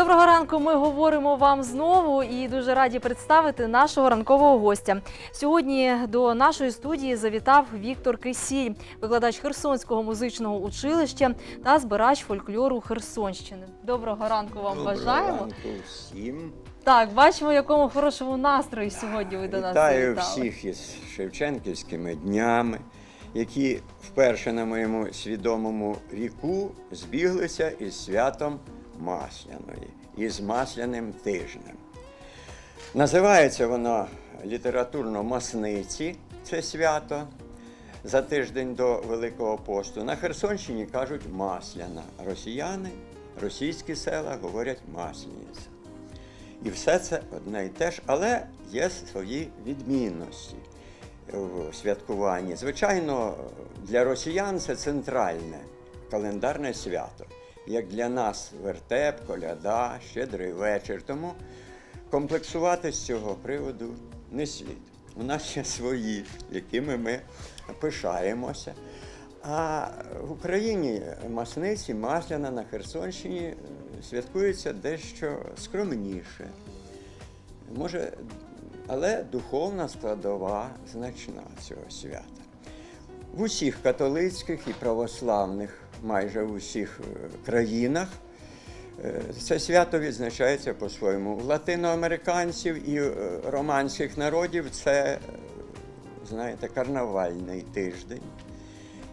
Доброго ранку. Ми говоримо вам знову і дуже раді представити нашого ранкового гостя. Сьогодні до нашої студії завітав Віктор Кисіль, викладач Херсонського музичного училища та збирач фольклору Херсонщини. Доброго ранку вам Доброго бажаємо. ранку всім. Так, бачимо, в якому хорошому настрої сьогодні ви до нас Вітаю завітали. всіх із Шевченківськими днями, які вперше на моєму свідомому віку збіглися із святом Масляної, із Масляним тижнем. Називається воно літературно масниці, це свято. За тиждень до Великого посту. На Херсонщині кажуть масляна. Росіяни, російські села говорять масляниця. І все це одне і те ж, але є свої відмінності в святкуванні. Звичайно, для росіян це центральне календарне свято. Як для нас вертеп, коляда, щедрий вечір. Тому комплексувати з цього приводу не слід. У нас є свої, якими ми пишаємося. А в Україні масниці, масляна на Херсонщині святкується дещо скромніше. Може, але духовна складова значна цього свята. В усіх католицьких і православних, майже в усіх е, країнах, е, це свято відзначається по-своєму. У латиноамериканців і е, романських народів це, знаєте, карнавальний тиждень.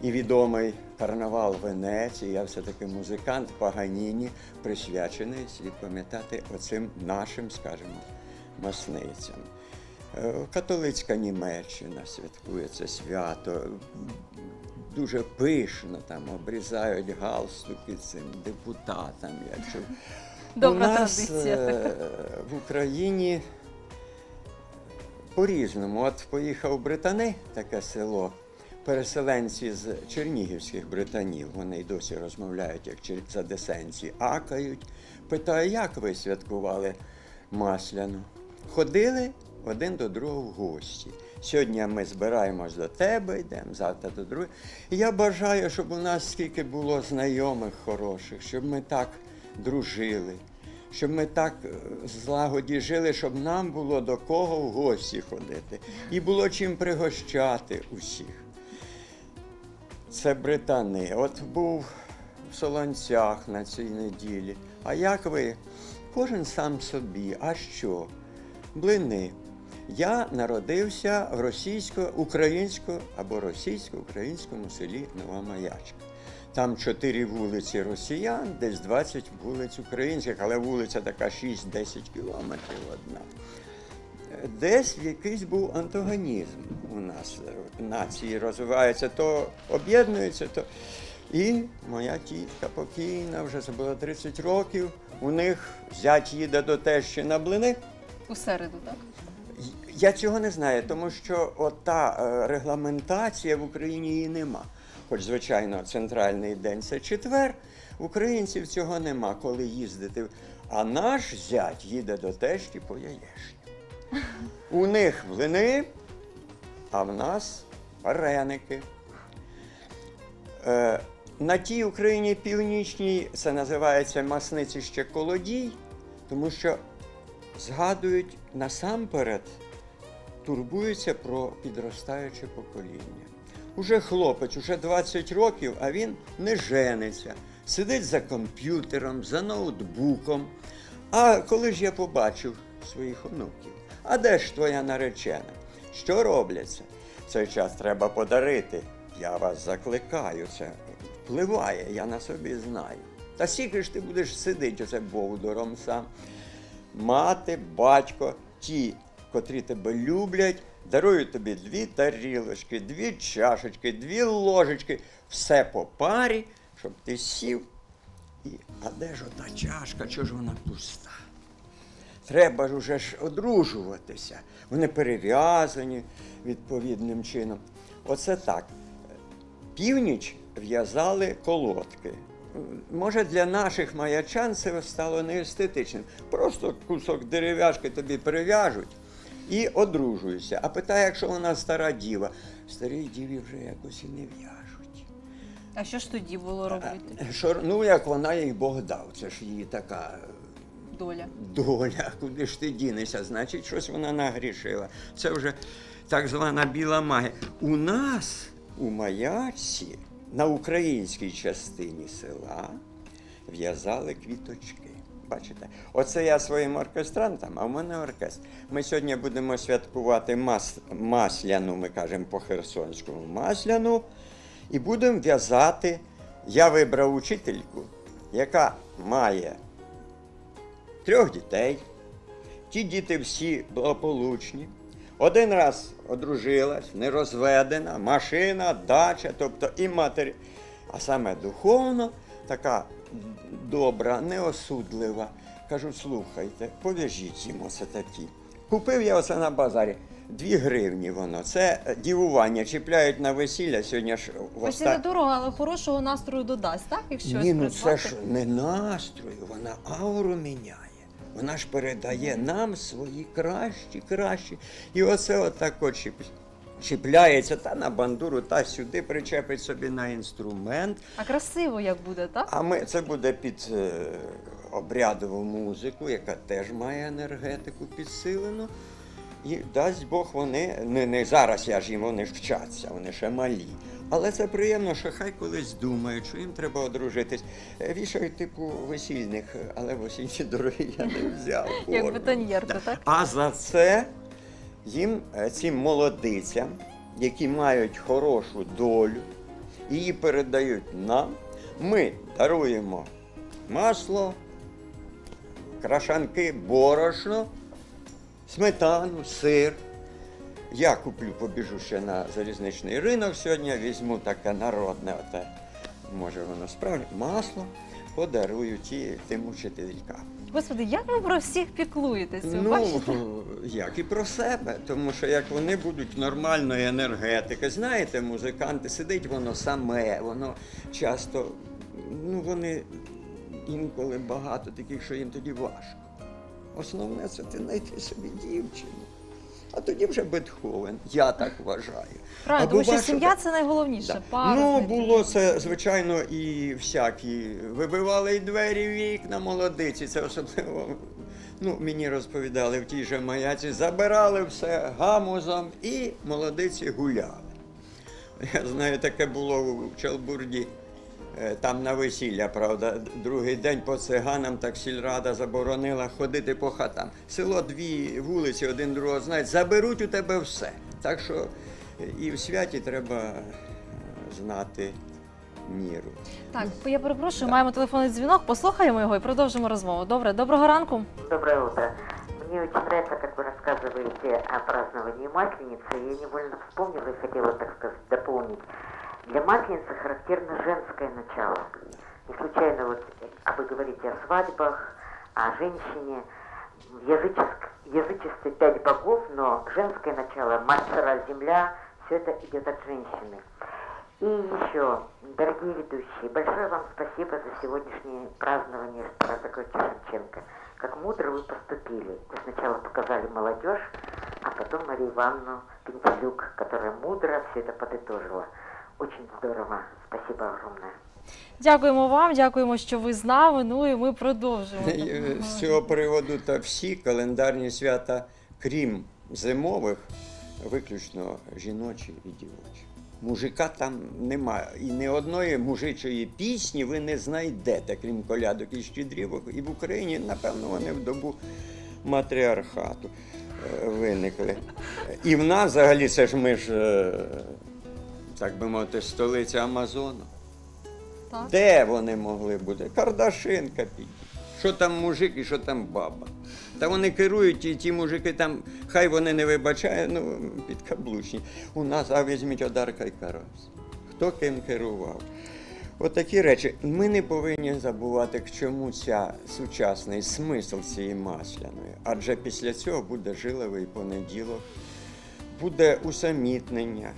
І відомий карнавал Венеції, я все-таки музикант Паганіні, присвячений, слід пам'ятати, оцим нашим, скажімо, масницям. Католицька Німеччина святкує це свято. Дуже пишно там обрізають галстуки цим депутатам. Я чув. Добра У нас традиція. е, в Україні по-різному. От поїхав в Британи, таке село, переселенці з чернігівських британів, вони й досі розмовляють як задесенці, акають. Питаю, як ви святкували масляну? Ходили один до другого в гості. Сьогодні ми збираємось до тебе, йдемо, завтра до другого. І я бажаю, щоб у нас скільки було знайомих хороших, щоб ми так дружили, щоб ми так е, злагоді жили, щоб нам було до кого в гості ходити. І було чим пригощати усіх. Це британи. От був в Солонцях на цій неділі. А як ви? Кожен сам собі. А що? Блини. Я народився в російсько-українсько або російсько-українському селі Нова Маячка. Там чотири вулиці росіян, десь 20 вулиць українських, але вулиця така 6-10 кілометрів одна. Десь якийсь був антагонізм у нас нації розвивається, то об'єднуються, то. І моя тітка покійна, вже це було 30 років. У них зять їде до тещі на блини. У середу, так? Я цього не знаю, тому що ота е, регламентація в Україні її нема. Хоч, звичайно, центральний день це четвер. Українців цього нема, коли їздити. А наш зять їде до тещі по яєшню. У них блини, а в нас вареники. Е, на тій Україні північній це називається масниці ще колодій, тому що згадують насамперед, турбуються про підростаюче покоління. Уже хлопець, уже 20 років, а він не жениться, сидить за комп'ютером, за ноутбуком. А коли ж я побачив своїх онуків, а де ж твоя наречена? Що робляться? Цей час треба подарити. Я вас закликаю, це впливає, я на собі знаю. Та скільки ж ти будеш сидіти оце бовдором сам? Мати, батько, ті, котрі тебе люблять, дарують тобі дві тарілочки, дві чашечки, дві ложечки, все по парі, щоб ти сів. І, а де ж ота чашка, чого ж вона пуста? Треба ж уже ж одружуватися. Вони перев'язані відповідним чином. Оце так. Північ в'язали колодки. Може, для наших маячан це стало неестетичним. Просто кусок дерев'яшки тобі перев'яжуть і одружуюся. А питає, якщо вона стара діва, старій діві вже якось і не в'яжуть. А що ж тоді було робити? Що, ну, як вона їй Бог дав, це ж її така доля. Доля, куди ж ти дінешся? Значить, щось вона нагрішила. Це вже так звана біла магія. У нас у Маячці на українській частині села в'язали квіточки. Бачите? Оце я своїм оркестрантам, а в мене оркестр. Ми сьогодні будемо святкувати мас... масляну, ми кажемо по-херсонському масляну, і будемо в'язати. Я вибрав учительку, яка має трьох дітей. Ті діти всі благополучні. Один раз одружилась, нерозведена, машина, дача, тобто і матері. А саме духовно, така добра, неосудлива. Кажу, слухайте, пов'яжіть їм оце такі. Купив я оце на базарі. Дві гривні воно. Це е, дівування. Чіпляють на весілля. Сьогодні ж Ось це оста- недорого, але хорошого настрою додасть, так? Якщо ні, ну це ж не настрою, вона ауру міняє. Вона ж передає нам свої кращі, кращі. І оце отак от чіпляється та на бандуру, та сюди причепить собі на інструмент. А красиво як буде, так? А ми це буде під е, обрядову музику, яка теж має енергетику підсилену. І дасть Бог, вони не, не зараз я ж їм вони ж вчаться, вони ще малі. Але це приємно, що хай колись думають, що їм треба одружитись. Е, Вішають типу весільних, але весільні дорогі я не взяв. Як форму. бетоньєрка, Да. так? А за це їм, е, цим молодицям, які мають хорошу долю, її передають нам. Ми даруємо масло, крашанки, борошно, сметану, сир. Я куплю, побіжу ще на залізничний ринок сьогодні, візьму таке народне, оте, може воно справді, масло, подарую ті, тим учителькам. Господи, як ви про всіх піклуєтеся? Ну, Бачите? як і про себе, тому що як вони будуть нормальної енергетики, знаєте, музиканти сидить воно саме, воно часто, ну вони інколи багато таких, що їм тоді важко. Основне це ти знайти собі дівчину. А тоді вже Бетховен, я так вважаю. Правильно, тому що сім'я це найголовніше. Да. Пара Ну, було це, звичайно, і всякі. Вибивали і двері, вікна, молодиці. Це особливо. Ну, мені розповідали в тій же маяці, забирали все гамузом і молодиці гуляли. Я знаю, таке було в Челбурді. е, Там на весілля, правда, другий день по циганам так сільрада заборонила ходити по хатам. Село дві вулиці, один другого знають, заберуть у тебе все. Так що е, і в святі треба е, знати міру. Так, я перепрошую, маємо телефонний дзвінок, послухаємо його і продовжимо розмову. Добре, доброго ранку. Доброе утро. Мне очень нравится, как вы рассказываете о праздновании Масленицы. Я невольно вспомнила и хотела, так сказать, дополнить. Для Масленицы характерно женское начало. Не случайно вот а вы говорите о свадьбах, о женщине. В языческ- язычестве пять богов, но женское начало, мать, земля, все это идет от женщины. И еще, дорогие ведущие, большое вам спасибо за сегодняшнее празднование Тараса Григорьевича Шевченко. Как мудро вы поступили. Вы сначала показали молодежь, а потом Марию Ивановну Пентелюк, которая мудро все это подытожила. Очень здорово. Спасибо огромное. Дякуємо вам, дякуємо, що ви з нами. Ну і ми продовжуємо. Е, З цього приводу та всі календарні свята, крім зимових, виключно жіночі і дівочі. Мужика там немає. І ні одної мужичої пісні ви не знайдете, крім колядок і щедрівок. І в Україні, напевно, вони в добу матріархату е, виникли. І в нас взагалі це ж ми ж, е, так би мовити, столиця Амазону. Так. Де вони могли бути? Кардашинка підіть. Що там мужик і що там баба? Та вони керують, і ті мужики там, хай вони не вибачають, ну, підкаблучні. У нас, а візьміть Одарка і Карась. Хто ким керував? От такі речі. Ми не повинні забувати, к чому ця сучасний смисл цієї масляної. Адже після цього буде жиловий понеділок, буде усамітнення.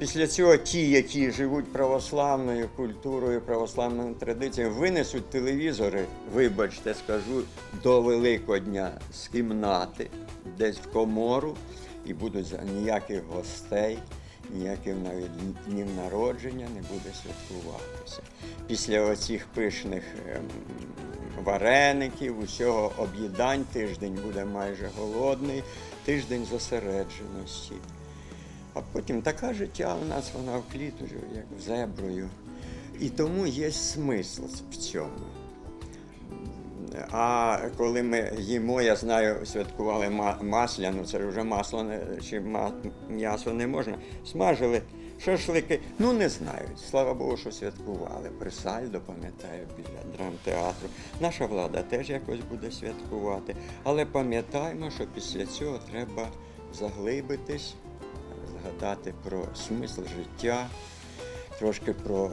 Після цього ті, які живуть православною культурою, православними традиціями, винесуть телевізори, вибачте, скажу, до Великодня з кімнати, десь в комору, і будуть ніяких гостей, ніяких навіть днів народження не буде святкуватися. Після оцих пишних ем, вареників, усього об'їдань. Тиждень буде майже голодний, тиждень зосередженості. А потім така життя у нас вона в клітурі, як в зеброю. І тому є смисл в цьому. А коли ми їмо, я знаю, святкували ма- масляну, це вже масло чи м'ясо не можна. Смажили шашлики. Ну не знаю. Слава Богу, що святкували. При Сальдо, пам'ятаю, біля драмтеатру. Наша влада теж якось буде святкувати. Але пам'ятаємо, що після цього треба заглибитись, згадати про смисл життя, трошки про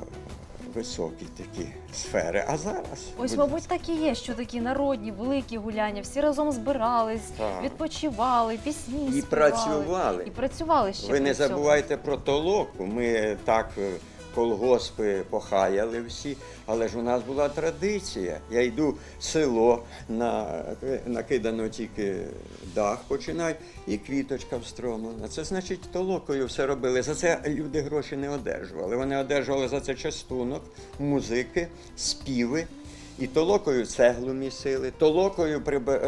високі такі сфери. А зараз Ось, будь мабуть, так і є, що такі народні, великі гуляння, всі разом збирались, Так. відпочивали, пісні І співали. працювали. І працювали ще Ви не цьому. забувайте про толоку. Ми так е, колгоспи похаяли всі, але ж у нас була традиція. Я йду в село, на, накидано тільки дах починають, і квіточка встромлена. Це значить, толокою все робили. За це люди гроші не одержували. Вони одержували за це частунок, музики, співи. І толокою цеглу місили, толокою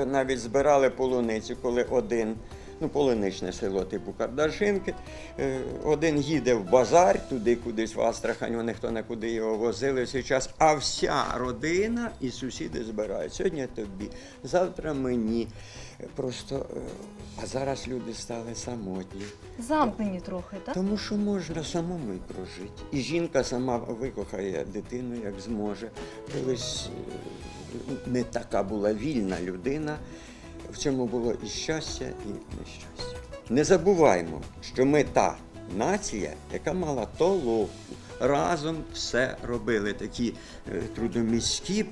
навіть збирали полуницю, коли один, ну полуничне село типу Кардашинки, е, один їде в базар, туди кудись в Астрахань, вони хто на куди його возили цей час, а вся родина і сусіди збирають. Сьогодні тобі, завтра мені. Просто, е, а зараз люди стали самотні. Замкнені трохи, так? Тому що можна самому й прожити. І жінка сама викохає дитину, як зможе. Колись е, не така була вільна людина, в цьому було і щастя, і нещастя. Не забуваймо, що ми та нація, яка мала толоку. Разом все робили, такі е, трудоміські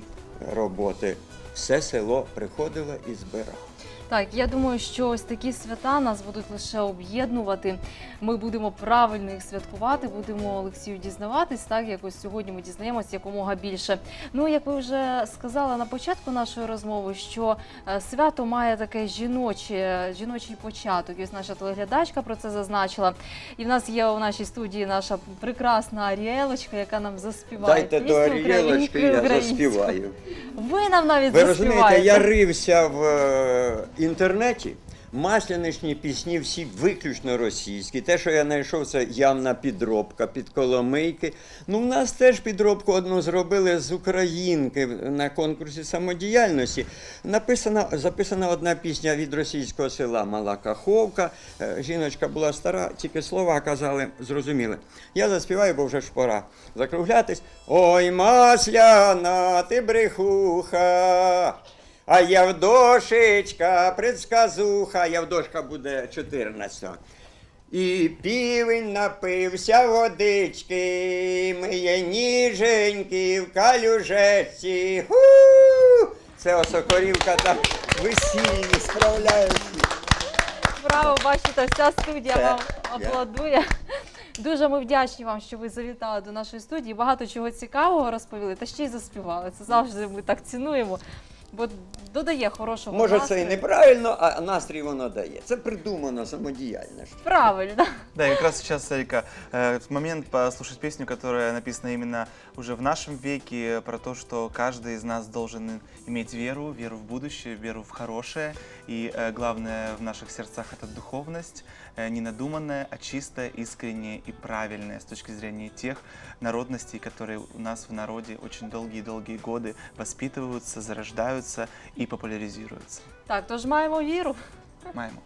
роботи. Все село приходило і збирало. Так, я думаю, що ось такі свята нас будуть лише об'єднувати. Ми будемо правильно їх святкувати, будемо Олексію дізнаватись. Так, якось сьогодні ми дізнаємося якомога більше. Ну, як ви вже сказали на початку нашої розмови, що е, свято має таке жіноче, жіночий початок. І ось наша телеглядачка про це зазначила. І в нас є у нашій студії наша прекрасна Аріелочка, яка нам заспіває. Дайте пісню до українською, я заспіваю. Ви нам навіть Ви заспіваєте. розумієте, я рився в е, інтернеті. Масляничні пісні всі виключно російські. Те, що я знайшов, це явна підробка під Коломийки. Ну, в нас теж підробку одну зробили з українки на конкурсі самодіяльності. Написана, записана одна пісня від російського села Мала Каховка. Е, Жіночка була стара, тільки слова казали, зрозуміли. Я заспіваю, бо вже ж пора закруглятись. Ой, масляна, ти брехуха. А Явдошечка, предсказуха, Явдошка буде 14. І півень напився водички, миє ніженьки в калюжечці. Ху! Це осокорівка там весільні справляє всі. Браво, бачите, вся студія Це вам аплодує. Дуже ми вдячні вам, що ви завітали до нашої студії. Багато чого цікавого розповіли, та ще й заспівали. Це завжди ми так цінуємо, бо додає хорошого Може, це настрою. і неправильно, а настрій воно дає. Це придумано самодіяльно. ж. Правильно. Да, и как раз сейчас, Эрика, э, момент послушать песню, которая написана именно уже в нашем веке, про то, что каждый из нас должен иметь веру, веру в будущее, веру в хорошее. И э, главное в наших сердцах это духовность, э, не надуманная, а чистая, искренняя и правильная с точки зрения тех народностей, которые у нас в народе очень долгие-долгие годы воспитываются, зарождаются и популяризируются. Так, тож маємо віру. Маємо.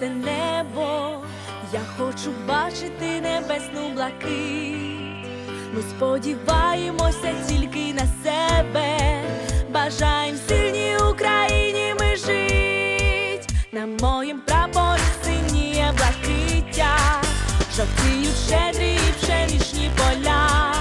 Чисте небо, я хочу бачити небесну блакить. Ми сподіваємося тільки на себе, бажаєм сильній Україні ми жить. На моїм прапорі синіє блакиття, жовтіють щедрі і пшеничні поля.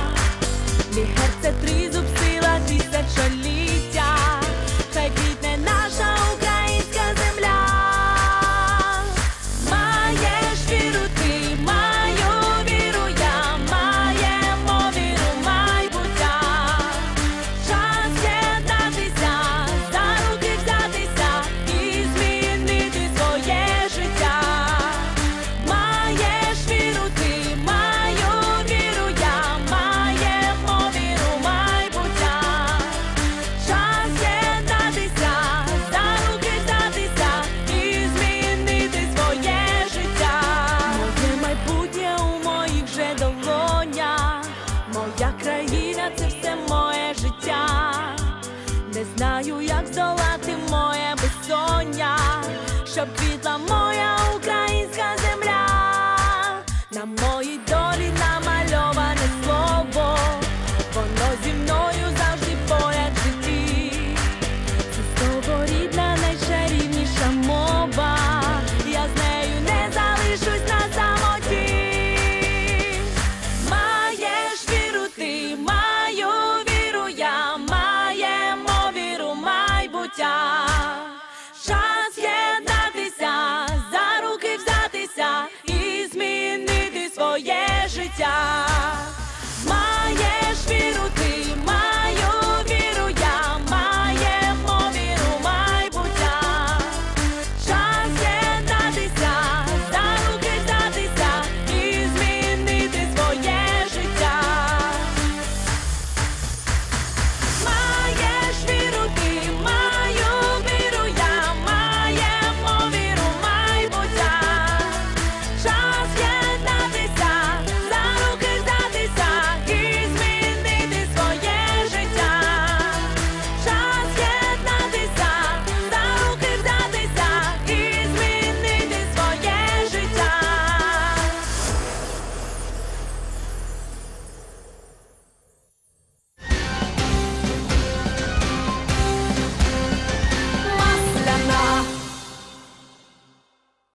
Щоб квітла моя Україна